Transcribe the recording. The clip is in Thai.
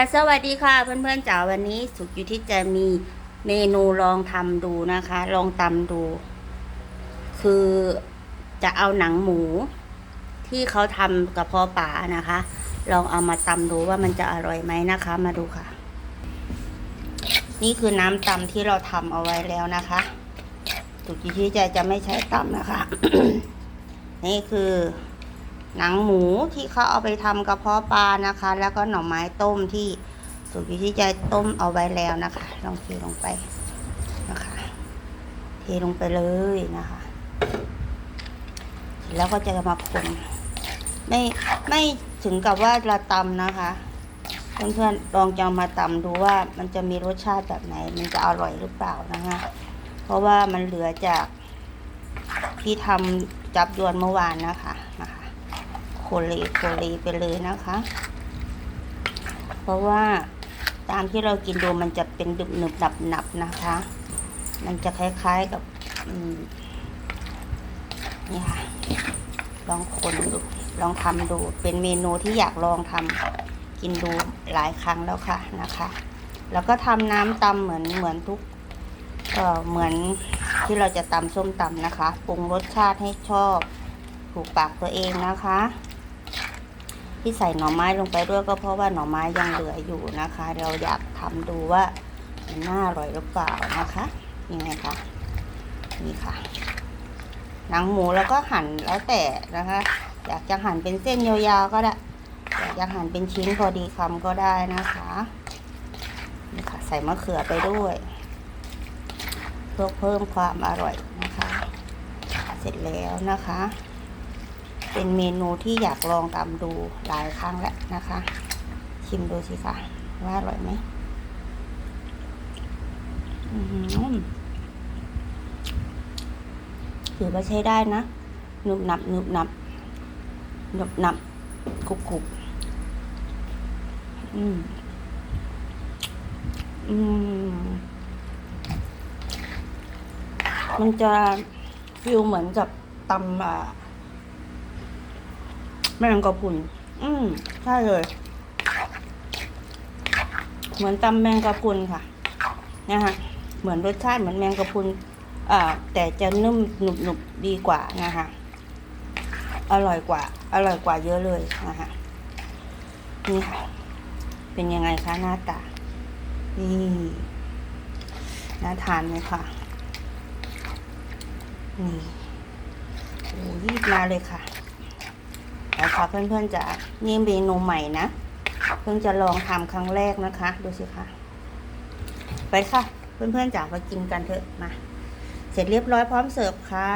ค่ะสวัสดีค่ะเพื่อนๆจ๋าวันนี้สุกอยู่ที่จะมีเมนูลองทำดูนะคะ ลองตำดู คือจะเอาหนังหมู ที่เขาทำกระเพาะป่านะคะ ลองเอามาตำดูว่ามันจะอร่อยไหมนะคะ มาดูค่ะ นี่คือน้ำตำที่เราทำเอาไว้แล้วนะคะสุกอยู่ที่จะจะไม่ใช้ตำนะคะ นี่คือ หนังหมูที่เขาเอาไปทำกระเพาะปลานะคะ แล้วก็หน่อไม้ต้มที่สุกี้ที่จะต้มเอาไว้แล้วนะคะ ลองเทลงไปนะคะ เทลงไปเลยนะคะแล้วก็จะมาคนไม่ไม่ถึงกับว่าเราตำนะคะเพื่อนๆลองจะมาตำดูว่ามันจะมีรสชาติแบบไหน มันจะอร่อยหรือเปล่านะคะเพราะว่ามันเหลือจากที่ทำจับยวนเมื่อวานนะคะนะคะ โคเลโคเลไปเลยนะคะ เพราะว่าตามที่เรากินดูมันจะเป็นดึบหนึบหนับหนับนะคะ มันจะคล้ายๆกับอืมนี่ค่ะ ลองคนดูลองทำดูเป็นเมนูที่อยากลองทำกินดูหลายครั้งแล้วค่ะนะคะ แล้วก็ทำน้ำตำเหมือนเหมือนทุกเอ่อเหมือนที่เราจะตำส้มตำนะคะปรุงรสชาติให้ชอบ ถูกปากตัวเองนะคะ ที่ใส่หน่อไม้ลงไปด้วยก็เพราะว่าหน่อไม้ยังเหลืออยู่นะคะ เราอยากทำดูว่ามันน่าอร่อยหรือเปล่านะคะยังไงคะนี่ค่ะ หนังหมูแล้วก็หั่นแล้วแต่นะคะ อยากจะหั่นเป็นเส้นยาวๆก็ได้อยากจะหั่นเป็นชิ้นพอดีคำก็ได้นะคะนี่ค่ะใส่มะเขือไปด้วยเพื่อเพิ่มความอร่อยนะคะ เสร็จแล้วนะคะ เป็นเมนูที่อยากลองตามดูหลายครั้งแล้วนะคะ ชิมดูสิคะว่าอร่อยไหมถือว่าใช้ได้นะหนุบหนับหนุบหนับหนุบหนับกรุบกรุบอืม อืม มันจะฟิลเหมือนกับตำอ่า แมงกะพรุน อืมใช่เลย เหมือนตำแมงกะพรุนค่ะ นะคะเหมือนรสชาติเหมือนแมงกะพรุนอ่าแต่จะนุ่มหนุบหนุบดีกว่านะคะ อร่อยกว่า อร่อยกว่าเยอะเลยนะคะนี่ค่ะ เป็นยังไงคะหน้าตา นี่น่าทานไหมคะนี่โอ้รีบมาเลยค่ะ แล้วค่ะเพื่อนๆจะนี่เมนูใหม่นะ เพิ่งจะลองทำครั้งแรกนะคะ ดูสิคะไปค่ะ เพื่อนๆจ๋ามากินกันเถอะมา เสร็จเรียบร้อยพร้อมเสิร์ฟค่ะ